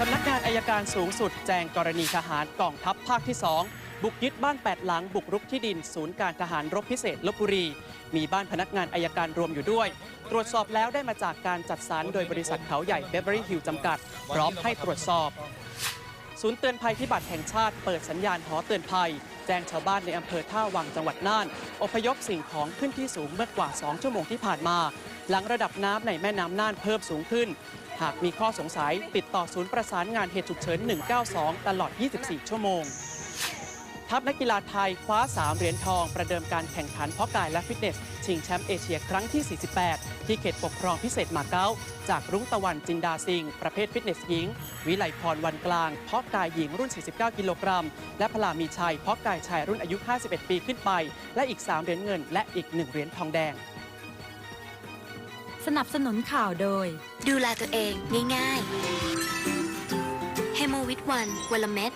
สำนักงานอายการสูงสุด แจงกรณีทหารกองทัพภาคที่ 2 บุกยึดบ้าน 8 หลัง บุกรุกที่ดิน ศูนย์การทหารรบพิเศษลบบุรี มีบ้านพนักงานอายการรวมอยู่ด้วย ตรวจสอบแล้วได้มาจากการจัดสรรโดยบริษัทเขาใหญ่เบเวอรี่ฮิลจำกัด พร้อมให้ตรวจสอบ ศูนย์เตือนภัยพิบัติแห่งชาติเปิดสัญญาณหอเตือนภัย แจ้งชาวบ้านในอำเภอท่าวังจังหวัดน่าน อพยพสิ่งของขึ้นที่สูงเมื่อกว่า 2 ชั่วโมงที่ผ่านมา หลังระดับน้ำในแม่น้ำน่านเพิ่มสูงขึ้น หากมีข้อสงสัยติดต่อศูนย์ประสานงานเหตุฉุกเฉิน 192 ตลอด 24 ชั่วโมง ทัพนักกีฬาไทยคว้า 3 เหรียญทอง ประเดิมการแข่งขันเพาะกายและฟิตเนส ชิงแชมป์เอเชียครั้งที่ 48 ที่เขตปกครองพิเศษมาเก๊า จากรุ้งตะวันจินดาซิง ประเภทฟิตเนสหญิง วิไลพรวันกลาง เพาะกายหญิงรุ่น 49 กิโลกรัม และพลามีชัยเพาะกายชายรุ่นอายุ 51 ปีขึ้นไป และอีก 3 เหรียญเงิน และอีก 1 เหรียญทองแดง สนับสนุนข่าวโดย ดูแลตัวเองง่ายๆ เฮโมวิตวันวันละเม็ด